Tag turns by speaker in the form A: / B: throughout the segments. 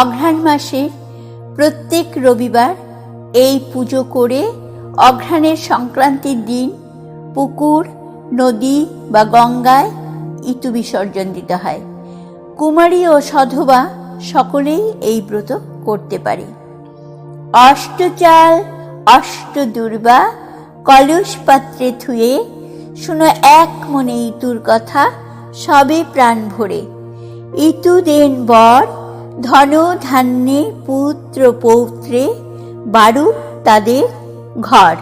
A: অঘ্রাণ মাসে প্রত্যেক রবিবার এই পুজো করে অঘ্রাণের সংক্রান্তির দিন পুকুর, নদী বা গঙ্গায় ইতু বিসর্জন দিতে হয়। কুমারী ও সধবা সকলেই এই ব্রত করতে পারে। অষ্টচাল অষ্ট দুর্বা কলস পাত্রে থুয়ে শুনো এক মনে ইতুর কথা, সবে প্রাণ ভরে। ইতু দেন বর ধন ধান্যে পুত্র পৌত্রে বারু তাদের ঘর।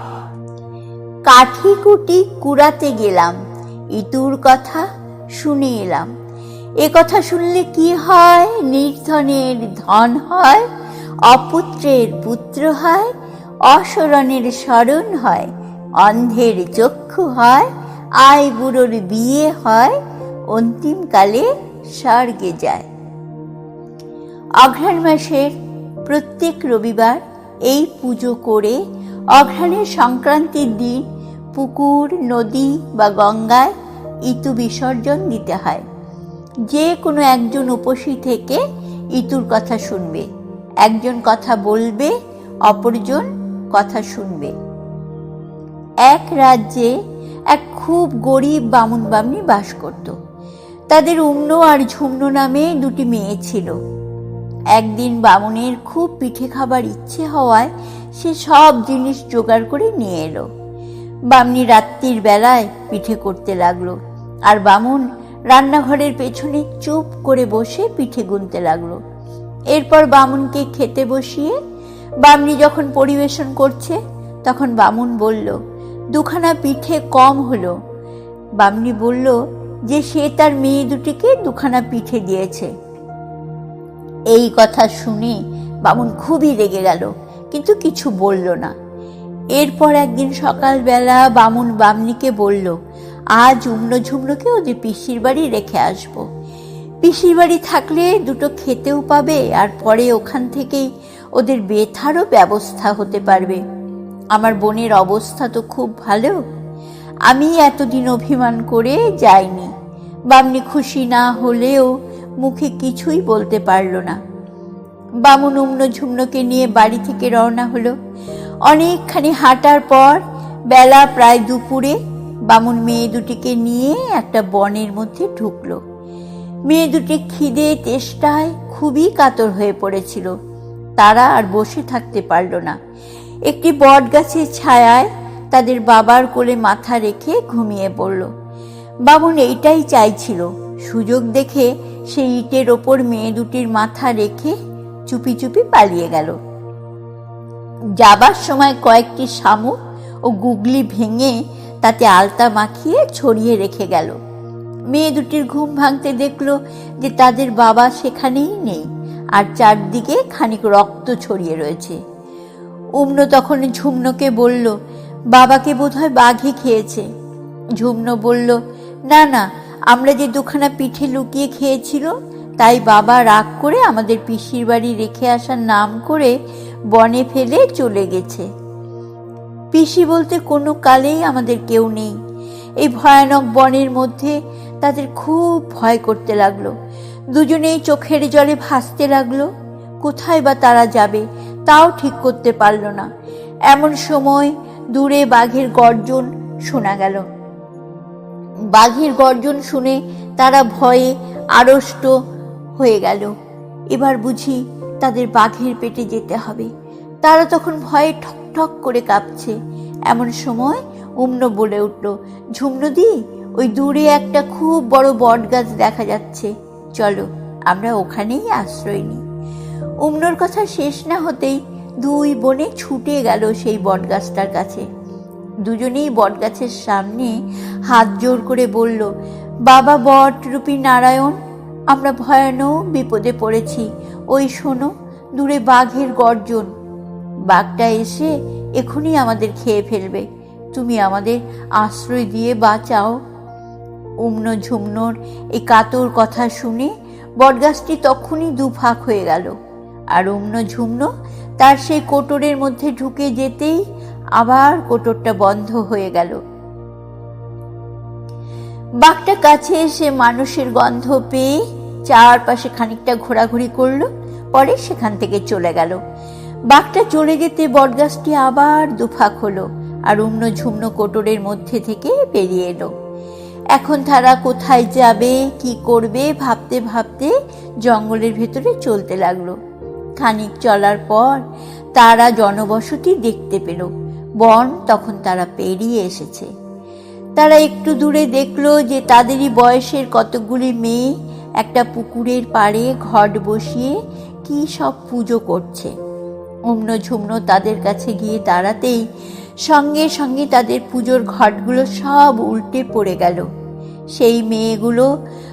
A: কাঠি কুটি কুড়াতে গেলাম, ইতুর কথা শুনে এলাম। এ কথা শুনলে কি হয়? নির্ধনের ধন হয়, অপুত্রের পুত্র হয় অসরণের স্মরণ হয়, অন্ধের চক্ষু হয়, আয় বুড়োর বিয়ে হয়, অন্তিমকালে স্বর্গে যায়। অঘ্রাণ মাসের প্রত্যেক রবিবার এই পুজো করে অঘ্রাণের সংক্রান্তির দিন পুকুর, নদী বা গঙ্গায় ইতু বিসর্জন দিতে হয়। যে কোনো একজন উপসী থেকে ইতুর কথা শুনবে। একজন কথা বলবে, অপরজন কথা শুনবে। এক রাজ্যে এক খুব গরিব বামুন বামনি বাস করত। তাদের উম্ন আর ঝুম্ন নামে দুটি মেয়ে ছিল। একদিন বামুনের খুব পিঠে খাবার ইচ্ছে হওয়ায় সে সব জিনিস জোগাড় করে নিয়ে এলো। বামনি রাত্রির বেলায় পিঠে করতে লাগল আর বামুন রান্নাঘরের পেছনে চুপ করে বসে পিঠে গুনতে লাগল। এরপর বামুনকে খেতে বসিয়ে বামনি যখন পরিবেশন করছে, তখন বামুন বলল, দুখানা পিঠে কম হলো। বামনি বলল, যে সে তার মেয়ে দুটিকে দুখানা পিঠে দিয়েছে। এই কথা শুনে বামুন খুবই রেগে গেল, কিন্তু কিছু বলল না। এরপর একদিন সকালবেলা বামুন বামনিকে বলল, আজ উমনো ঝুমনোকে ওদের পিসির বাড়ি রেখে আসব। পিসির বাড়ি থাকলে দুটো খেতেও পাবে আর পরে ওখান থেকেই ওদের বেথারও ব্যবস্থা হতে পারবে। আমার বোনের অবস্থা তো খুব ভালো। আমি এতদিন অভিমান করে যাইনি। বামনি খুশি না হলেও মুখে কিছুই বলতে পারল না। বামুন উমনো ঝুমনোকে নিয়ে বাড়ি থেকে রওনা হলো। অনেকখানি হাঁটার পর বেলা প্রায় দুপুরে বামুন মেয়ে দুটিকে নিয়ে একটা বনের মধ্যে ঢুকলো। মেয়ে দুটি খিদে তেষ্টায় খুবই কাতর হয়ে পড়েছিল। তারা আর বসে থাকতে পারল না। একটি বট গাছের ছায়ায় তাদের বাবার কোলে মাথা রেখে ঘুমিয়ে পড়ল। বামুন এইটাই চাইছিল। সুযোগ দেখে সেই ইটের ওপর মেয়ে দুটির মাথা রেখে চুপি চুপি পালিয়ে গেল। যাবার সময় কয়েকটি শামুক ও গুগলি ভেঙে তাতে আলতা মাখিয়ে ছড়িয়ে রেখে গেল। মেয়ে দুটির ঘুম ভাঙতে দেখল যে তাদের বাবা সেখানেই নেই আর চারদিকে খানিক রক্ত ছড়িয়ে রয়েছে। উম্ন তখন ঝুমনোকে বলল, বাবাকে বোধহয় বাঘে খেয়েছে। ঝুমনো বলল, না না আমরা যে দুখানা পিঠে লুকিয়ে খেয়েছিল, তাই বাবা রাগ করে আমাদের পিসির বাড়ি রেখে আসার নাম করে বনে ফেলে চলে গেছে। পিসি বলতে কোনো কালেই আমাদের কেউ নেই। এই ভয়ানক বনের মধ্যে তাদের খুব ভয় করতে লাগল। দুজনেই চোখের জলে ভাসতে লাগল। কোথায় বা তারা যাবে, তাও ঠিক করতে পারল না। এমন সময় দূরে বাঘের গর্জন শোনা গেল। বাঘের গর্জন শুনে তারা ভয়ে আড়ষ্ট হয়ে গেল। এবার বুঝি তাদের বাঘের পেটে যেতে হবে। তারা তখন ভয়ে ঠক ঠক করে কাঁপছে। এমন সময় উম্ন বলে উঠল ঝুমনদি ওই দূরে একটা খুব বড় বট গাছ দেখা যাচ্ছে। চলো, আমরা ওখানেই আশ্রয় নিই। উমনোর কথা শেষ না হতেই দুই বনে ছুটে গেল সেই বটগাছটার কাছে। দুজনেই বটগাছের সামনে হাত জোর করে বলল, বাবা বট রূপী নারায়ণ, আমরা ভয়ানক বিপদে পড়েছি। ওই শোনো, দূরে বাঘের গর্জন। বাঘটা এসে এখনই আমাদের খেয়ে ফেলবে। তুমি আমাদের আশ্রয় দিয়ে বাঁচাও। উম্ন ঝুমনোর এই কাতর কথা শুনে বটগাছটি তখনই দুফাক হয়ে গেল। আর উম্ন ঝুমনো তার সেই কোটরের মধ্যে ঢুকে যেতেই আবার কোটরটা বন্ধ হয়ে গেল। বাঘটা কাছে এসে মানুষের গন্ধ পেয়ে চারপাশে খানিকটা ঘোরাঘুরি করল, পরে সেখান থেকে চলে গেল। বাঘটা চলে যেতে বটগাছটি আবার দুফাক হলো আর উম্ন ঝুমনো কোটরের মধ্যে থেকে বেরিয়ে এলো। এখন তারা কোথায় যাবে, কি করবে, ভাবতে ভাবতে জঙ্গলের ভেতরে চলতে লাগল। খানিক চলার পর তারা জনবসতি দেখতে পেল। বন তখন তারা পেরিয়ে এসেছে। তারা একটু দূরে দেখল যে তাদেরই বয়সের কতকগুলি মেয়ে একটা পুকুরের পাড়ে ঘট বসিয়ে কি সব পুজো করছে। অম্ন ঝুমনো তাদের কাছে গিয়ে দাঁড়াতেই সঙ্গে সঙ্গে তাদের পুজোর ঘটগুলো সব উল্টে পড়ে গেল। সেই মেয়েগুলো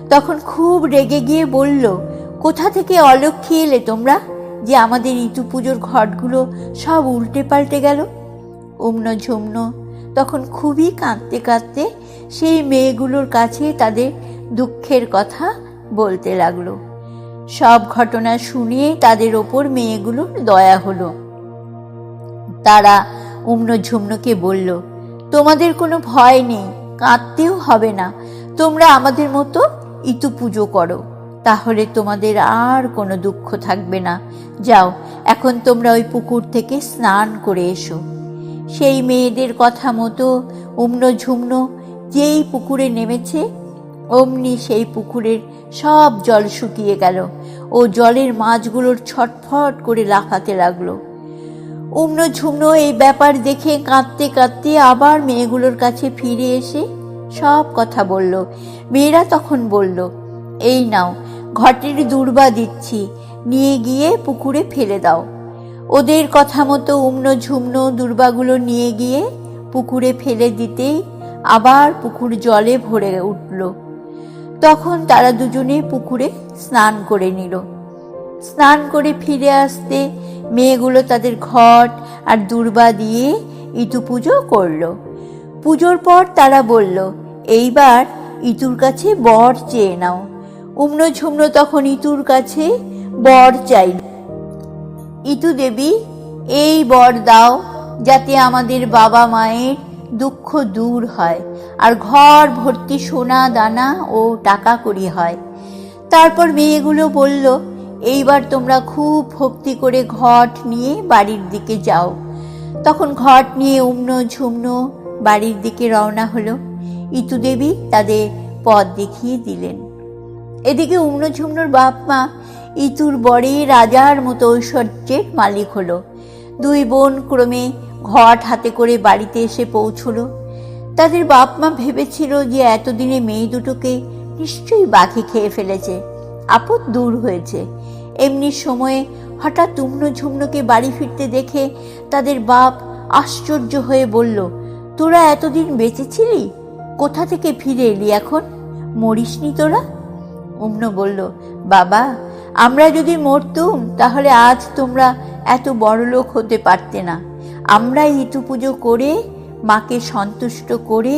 A: তখন খুব রেগে গিয়ে বলল, কোথা থেকে অলক্ষী এলে তোমরা যে আমাদের ঋতু পুজোর ঘটগুলো সব উল্টে পাল্টে গেল? উম্ন ঝুমন। তখন খুবই কাঁদতে কাঁদতে সেই মেয়েগুলোর কাছে তাদের দুঃখের কথা বলতে লাগল। সব ঘটনা শুনে তাদের ওপর মেয়েগুলোর দয়া হলো। তারা উম্ন ঝুমনকে বলল, তোমাদের কোনো ভয় নেই, কাঁদতেও হবে না। তোমরা আমাদের মতো ইতু পুজো করো। তাহলে তোমাদের আর কোনো দুঃখ থাকবে না। যাও, এখন তোমরা ওই পুকুর থেকে স্নান করে এসো। সেই মেয়েদের কথা মতো উম্ন ঝুমন যেই পুকুরে নেমেছে, অমনি সেই পুকুরের সব জল শুকিয়ে গেল ও জলের মাছগুলোর ছটফট করে লাফাতে লাগল। উম্ন ঝুমন এই ব্যাপার দেখে কাঁদতে কাঁদতে আবার মেয়েগুলোর কাছে ফিরে এসে সব কথা বলল। মেয়েরা তখন বলল, এই নাও, ঘটের দুর্বা দিচ্ছি, নিয়ে গিয়ে পুকুরে ফেলে দাও। ওদের কথা মতো উম্ন ঝুমন দুর্বাগুলো নিয়ে গিয়ে পুকুরে ফেলে দিতেই আবার পুকুর জলে ভরে উঠল। তখন তারা দুজনে পুকুরে স্নান করে নিল। স্নান করে ফিরে আসতে মেয়েগুলো তাদের ঘট আর দুর্বা দিয়ে ইতু পুজো করল। পুজোর পর তারা বলল, এইবার ইতুর কাছে বর চেয়ে নাও। উম্ন ঝুমনো তখন ইতুর কাছে বর চাইল। ইতু দেবী, এই বর দাও যাতে আমাদের বাবা মায়ের দুঃখ দূর হয় আর ঘর ভর্তি সোনা, দানা ও টাকা করি হয়। তারপর মেয়েগুলো বলল, এইবার তোমরা খুব ভক্তি করে ঘট নিয়ে বাড়ির দিকে যাও। তখন ঘট নিয়ে উম্ন ঝুমনো বাড়ির দিকে রওনা হলো। ইতুদেবী তাদের পথ দেখিয়ে দিলেন। এদিকে উম্ন ঝুমনোর বাপ মা ইতুর বরে রাজার মতো ঐশ্বর্যের মালিক হলো। দুই বোন ক্রমে ঘট হাতে করে বাড়িতে এসে পৌঁছলো। তাদের বাপ মা ভেবেছিল যে এতদিনে মেয়ে দুটোকে নিশ্চয়ই বাঘে খেয়ে ফেলেছে। আপদ দূর হয়েছে। এমনি সময়ে হঠাৎ উম্ন ঝুমনোকে বাড়ি ফিরতে দেখে তাদের বাপ আশ্চর্য হয়ে বলল, তোরা এতদিন বেঁচেছিলি? কোথা থেকে ফিরে এলি এখন? মরিসনি তোরা? উম্ন বলল, বাবা আমরা যদি মরতুম, তাহলে আজ তোমরা এত বড় লোক হতে পারতে না। আমরা ইতু পুজো করে, মাকে সন্তুষ্ট করে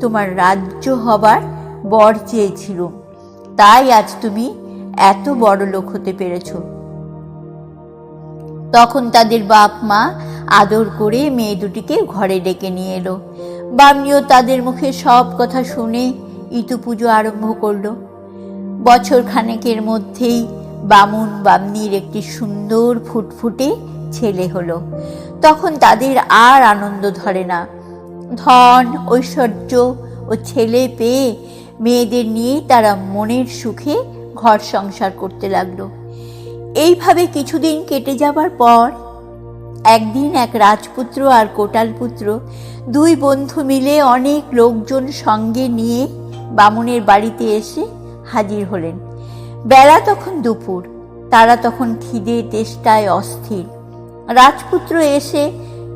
A: তোমার রাজ্য হবার বর চেয়েছিলুম। তাই আজ তুমি এত বড় লোক হতে পেরেছ। তখন তাদের বাপ মা আদর করে মেয়ে দুটিকে ঘরে ডেকে নিয়ে এলো। বামনিও তাদের মুখে সব কথা শুনে ইতু পুজো আরম্ভ করল। বছর খানেকের মধ্যেই বামুন বামনির একটি সুন্দর ফুটফুটে ছেলে হলো। তখন তাদের আর আনন্দ ধরে না। ধন, ঐশ্বর্য ও ছেলে পেয়ে মেয়েদের নিয়ে তারা মনের সুখে ঘর সংসার করতে লাগল। এইভাবে কিছুদিন কেটে যাবার পর একদিন এক রাজপুত্র আর কোটালপুত্র দুই বন্ধু মিলে অনেক লোকজন সঙ্গে নিয়ে বামুনের বাড়িতে এসে হাজির হলেন। বেলা তখন দুপুর। তারা তখন খিদে তেষ্টায় অস্থির। রাজপুত্র এসে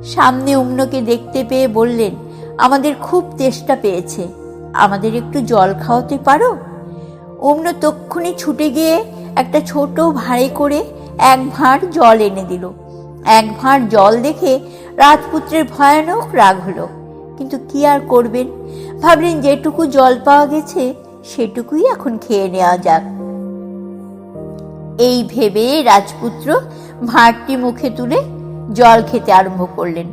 A: সামনে উম্নকে দেখতে পেয়ে বললেন, আমাদের খুব তেষ্টা পেয়েছে। আমাদের একটু জল খাওয়াতে পারো? উম্ন তক্ষুনি ছুটে গিয়ে একটা ছোট ভাঁড়ে করে এক ভাঁড় জল এনে দিল। এক ভাঁড় জল দেখে রাজপুত্রের ভয়ানক রাগ হলো। কিন্তু কি আর করবেন? ভাবলেন, যেটুকু জল পাওয়া গেছে, সেটুকুই এখন খেয়ে নেওয়া যাক। এই ভেবে রাজপুত্র ভাঁড়টি মুখে তুলে জল খেতে আরম্ভ করলেন।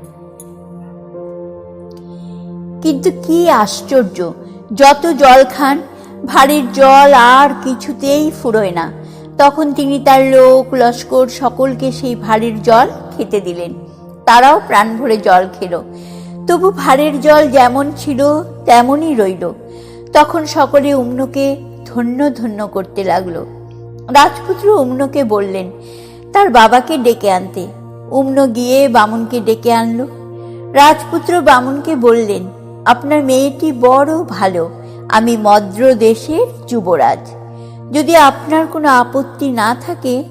A: কিন্তু কি আশ্চর্য, যত জল খান, ভাঁড়ের জল আর কিছুতেই ফুরোয় না। তখন তিনি তার লোক, লস্কর সকলকে সেই ভাঁড়ের জল খেতে দিলেন। তারাও প্রাণ ভরে জল খেল। তবু ভাঁড়ের জল যেমন ছিল, তেমনই রইল। তখন সকলে উম্নকে ধন্য ধন্য করতে লাগল। রাজপুত্র উম্নকে বললেন, তার বাবাকে ডেকে আনতে। উম্ন গিয়ে বামুনকে ডেকে আনলো। রাজপুত্র বামুনকে বললেন, আপনার মেয়েটি বড় ভালো, আমি মদ্র দেশের যুবরাজ। যদি আপনার কোনো আপত্তি না থাকে,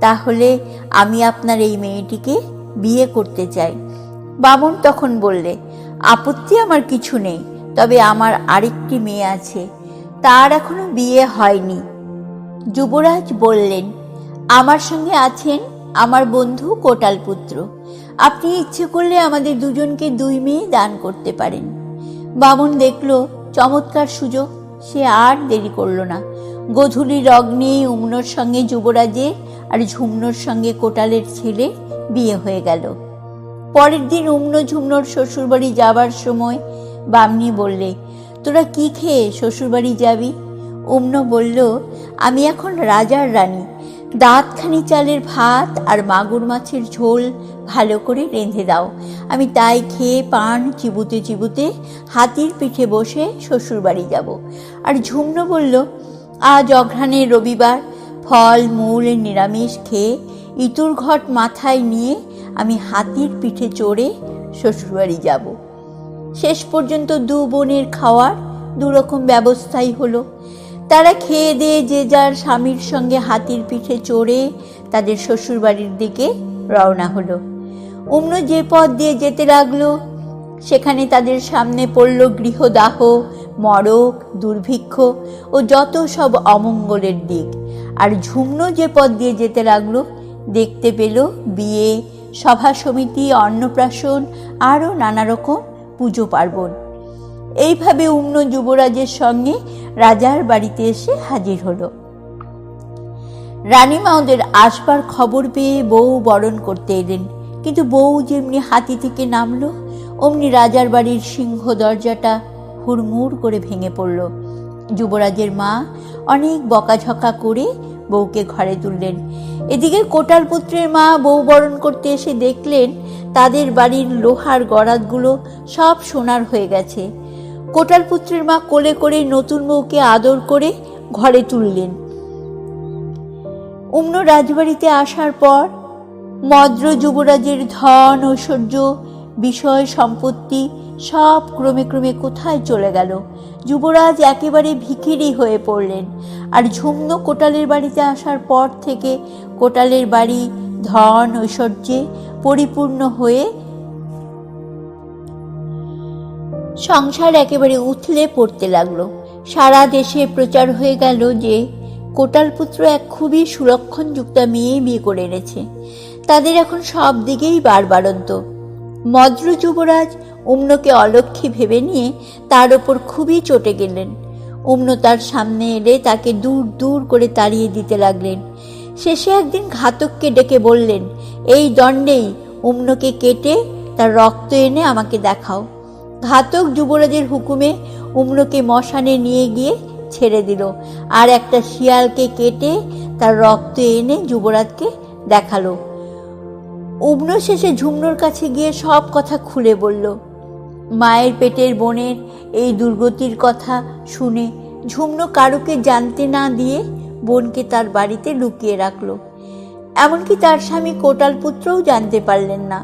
A: তাহলে আমি আপনার এই মেয়েটিকে বিয়ে করতে চাই। বামুন তখন বললে, আপত্তি আমার কিছু নেই, তবে আমার আরেকটি মেয়ে আছে। তার এখনও বিয়ে হয়নি। যুবরাজ বললেন, আমার সঙ্গে আছেন আমার বন্ধু কোটাল পুত্র। আপনি ইচ্ছে করলে আমাদের দুজনকে দুই মেয়ে দান করতে পারেন। বামন দেখল, চমৎকার সুযোগ। সে আর দেরি করল না। গধূলির অগ্নি উমনোর সঙ্গে যুবরাজের আর ঝুমনোর সঙ্গে কোটালের ছেলে বিয়ে হয়ে গেল। পরের দিন উমনো ঝুমনোর শ্বশুরবাড়ি যাবার সময় বামনি বললে, তোরা কি খেয়ে শ্বশুরবাড়ি যাবি? উমনো বলল, আমি এখন রাজার রানী। দাঁতখানি চালের ভাত আর মাগুর মাছের ঝোল ভালো করে রেঁধে দাও। আমি তাই খেয়ে পান চিবুতে চিবুতে হাতির পিঠে বসে শ্বশুরবাড়ি যাব। আর ঝুমনো বলল, আজ অঘ্রাণের রবিবার, ফল, মূল, নিরামিষ খেয়ে ইতুর ঘট মাথায় নিয়ে আমি হাতির পিঠে চড়ে শ্বশুরবাড়ি যাব। শেষ পর্যন্ত দু বোনের খাওয়ার দুরকম ব্যবস্থাই হলো। তারা খেয়ে দিয়ে যে যার স্বামীর সঙ্গে হাতির পিঠে চড়ে তাদের শ্বশুরবাড়ির দিকে রওনা হলো। অন্য যে পথ দিয়ে যেতে লাগল, সেখানে তাদের সামনে পড়ল গৃহদাহ, মরক, দুর্ভিক্ষ ও যত সব অমঙ্গলের দিক। আর ঝুমনো যে পথ দিয়ে যেতে লাগল, দেখতে পেল বিয়ে, সভা সমিতি, অন্নপ্রাশন, আরও নানা রকম পুজো পার্বণ। এইভাবে উম্ন যুবরাজের সঙ্গে রাজার বাড়িতে এসে হাজির হলো। রানীমা ওদের আসবার খবর পেয়ে বউ বরণ করতে এলেন। কিন্তু বউ যেমনি হাতি থেকে নামলো, অমনি রাজার বাড়ির সিংহ দরজাটা হুড়মুড় করে ভেঙে পড়ল। যুবরাজের মা অনেক বকাঝকা করে বউকে ঘরে তুললেন। এদিকে কোটাল পুত্রের মা বউ বরণ করতে এসে দেখলেন, তাদের বাড়ির লোহার গড়াতগুলো সব সোনার হয়ে গেছে। কোটাল পুত্রের মা কোলে করে নতুন বউকে আদর করে ঘরে তুললেন। উম্ন রাজবাড়িতে আসার পর মদ্র যুবরাজের ধন, ঐশ্বর্য, বিষয়, সম্পত্তি সব ক্রমে ক্রমে কোথায় চলে গেল? যুবরাজ একেবারে ভিখিরি হয়ে পড়লেন। আর ঝুমন কোটালের বাড়িতে আসার পর থেকে কোটালের বাড়ি ধন, ঐশ্বর্যে পরিপূর্ণ হয়ে সংসার একেবারে উথলে পড়তে লাগল। সারা দেশে প্রচার হয়ে গেল যে কোটালপুত্র এক খুবই সুলক্ষণযুক্ত মেয়ে বিয়ে করে এনেছে। তাদের এখন সব দিকেই বারবারন্ত মদ্র যুবরাজ উম্নকে অলক্ষী ভেবে নিয়ে তার ওপর খুবই চটে গেলেন। উম্ন তার সামনে এলে তাকে দূর দূর করে তাড়িয়ে দিতে লাগলেন। শেষে একদিন ঘাতককে ডেকে বললেন, এই দণ্ডেই উম্নকে কেটে তার রক্ত এনে আমাকে দেখাও। ঘাতক যুবরাজের হুকুমে উমরোকে মশানে নিয়ে গিয়ে ছেড়ে দিল। আর একটা শিয়ালকে কেটে তার রক্ত এনে যুবরাজকে দেখাল। উম্ন শেষে ঝুমনোর কাছে গিয়ে সব কথা খুলে বলল। মায়ের পেটের বোনের এই দুর্গতির কথা শুনে ঝুমনো কারুকে জানতে না দিয়ে বোনকে তার বাড়িতে লুকিয়ে রাখল। এমনকি তার স্বামী কোটাল পুত্রও জানতে পারলেন না।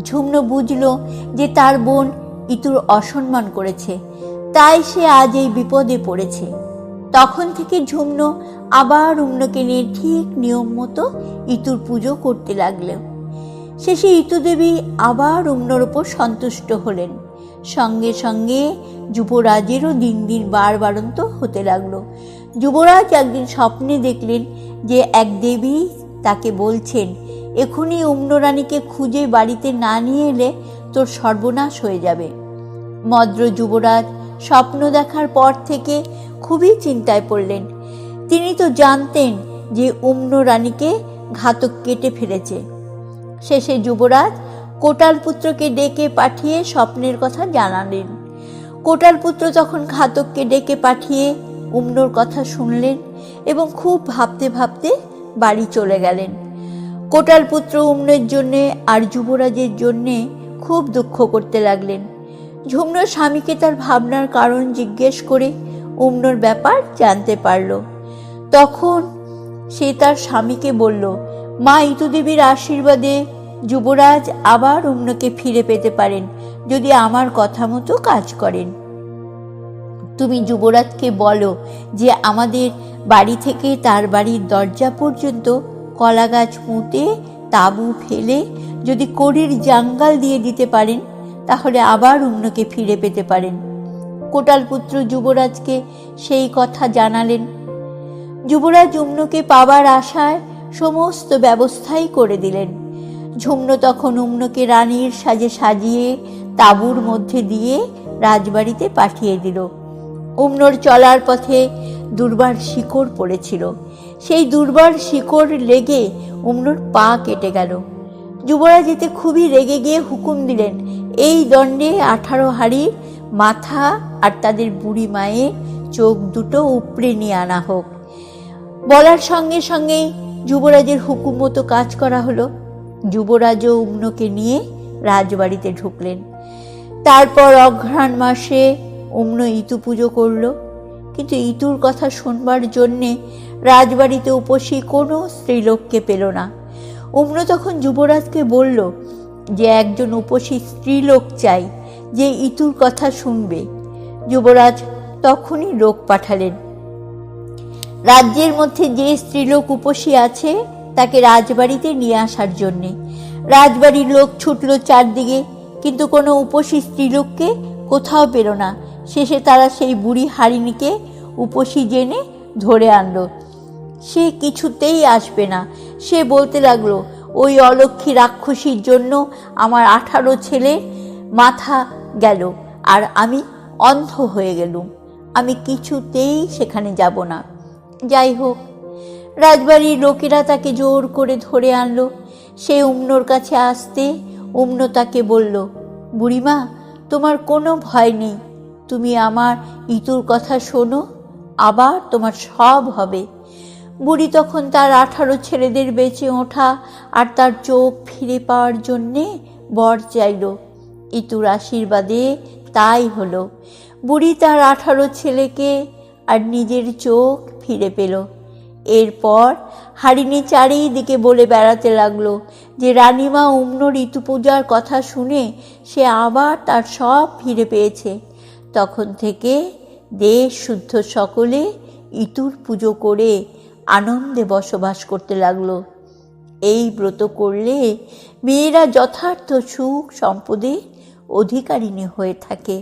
A: ঝুমনো বুঝল যে তার বোন ইতুর অসম্মান করেছে। তাই সে আজ এই বিপদে পড়েছে। তখন থেকে ঝুমনো আবার উম্নকে নিয়ে ঠিক নিয়ম মতো ইতুর পুজো করতে লাগলেন শেষে ইতুদেবী আবার উম্নর ওপর সন্তুষ্ট হলেন। সঙ্গে সঙ্গে যুবরাজেরও দিন দিন বার বাড়ন্ত হতে লাগল। যুবরাজ একদিন স্বপ্নে দেখলেন যে এক দেবী তাকে বলছেন এখনই উম্নরানীকে খুঁজে বাড়িতে না নিয়ে এলে তোর সর্বনাশ হয়ে যাবে। মদ্র যুবরাজ স্বপ্ন দেখার পর থেকে খুবই চিন্তায় পড়লেন। তিনি তো জানতেন যে উম্ন রানীকে ঘাতক কেটে ফেলেছে। শেষে যুবরাজ কোটাল পুত্রকে ডেকে পাঠিয়ে স্বপ্নের কথা জানালেন। কোটাল পুত্র তখন ঘাতককে ডেকে পাঠিয়ে উম্নর কথা শুনলেন এবং খুব ভাবতে ভাবতে বাড়ি চলে গেলেন। কোটাল পুত্র উমনের জন্যে আর যুবরাজের জন্যে খুব দুঃখ করতে লাগলেন। ঝুমনোর স্বামীকে তার ভাবনার কারণ জিজ্ঞেস করে উমনোর ব্যাপার জানতে পারল। তখন সে তার স্বামীকে বলল, মা ইতুদেবীর আশীর্বাদে যুবরাজ আবার উমনোকে ফিরে পেতে পারেন, যদি আমার কথা মতো কাজ করেন। তুমি যুবরাজকে বলো যে আমাদের বাড়ি থেকে তার বাড়ির দরজা পর্যন্ত কলা গাছ পুঁতে তাঁবু ফেলে যদি কড়ির জাঙ্গাল দিয়ে দিতে পারেন, তাহলে আবার উমনোকে ফিরে পেতে পারেন। কোটালপুত্র যুবরাজকে সেই কথা জানালেন। যুবরাজ উমনোকে পাবার আশায় সমস্ত ব্যবস্থাই করে দিলেন। ঝুমন তখন উম্নকে রানীর সাজে সাজিয়ে তাঁবুর মধ্যে দিয়ে রাজবাড়িতে পাঠিয়ে দিল। উম্নর চলার পথে দুর্বার শিকড় পড়েছিল। সেই দুর্বার শিকড় লেগে উমনোর পা কেটে গেল। যুবরাজ এতে খুবই রেগে গিয়ে হুকুম দিলেন, এই দণ্ডে আঠারো হাড়ির মাথা আর তাদের বুড়ি মায়ের চোখ দুটো উপড়ে নিয়ে আনা হোক। বলার সঙ্গে সঙ্গেই যুবরাজের হুকুম মতো কাজ করা হলো। যুবরাজও উম্নকে নিয়ে রাজবাড়িতে ঢুকলেন। তারপর অঘ্রাণ মাসে উম্ন ইতু পুজো করল। কিন্তু ইতুর কথা শুনবার জন্যে রাজবাড়িতে উপসী কোনো স্ত্রীলোককে পেল না। উম্ন তখন যুবরাজকে বলল যে, একজন উপসী স্ত্রীলোক চাই যে ইতুর কথা শুনবে। যুবরাজ তখনই লোক পাঠালেন। রাজ্যের মধ্যে যে স্ত্রীলোক উপসী আছে, তাকে রাজবাড়িতে নিয়ে আসার জন্যে। রাজবাড়ির লোক ছুটল চারদিকে, কিন্তু কোনো উপসী স্ত্রীলোককে কোথাও পেল না। শেষে তারা সেই বুড়ি হারিণীকে উপসী জেনে ধরে আনলো। সে কিছুতেই আসবে না। সে বলতে লাগল, ওই অলক্ষী রাক্ষসীর জন্য আমার আঠারো ছেলে মাথা গেল আর আমি অন্ধ হয়ে গেলুম। আমি কিছুতেই সেখানে যাব না। যাই হোক, রাজবাড়ির লোকেরা তাকে জোর করে ধরে আনলো। সে উমনোর কাছে আসতে উমনো তাকে বলল, বুড়িমা, তোমার কোনো ভয় নেই। তুমি আমার ইতুর কথা শোনো, আবার তোমার সব হবে। বুড়ি তখন তার আঠারো ছেলেদের বেঁচে ওঠা আর তার চোখ ফিরে পাওয়ার জন্যে বর চাইল। ইতুর আশীর্বাদে তাই হলো। বুড়ি তার আঠারো ছেলেকে আর নিজের চোখ ফিরে পেল। এরপর হারিণী চারিদিকে বলে বেড়াতে লাগল যে, রানীমা উম্ন ঋতু পূজার কথা শুনে সে আবার তার সব ফিরে পেয়েছে। তখন থেকে দেশ শুদ্ধ সকলে ইতুর পুজো করে আনন্দে বসবাস করতে লাগল। এই ব্রত করলে মেয়েরা যথার্থ সুখ সম্পদে অধিকারিণী হয়ে থাকে।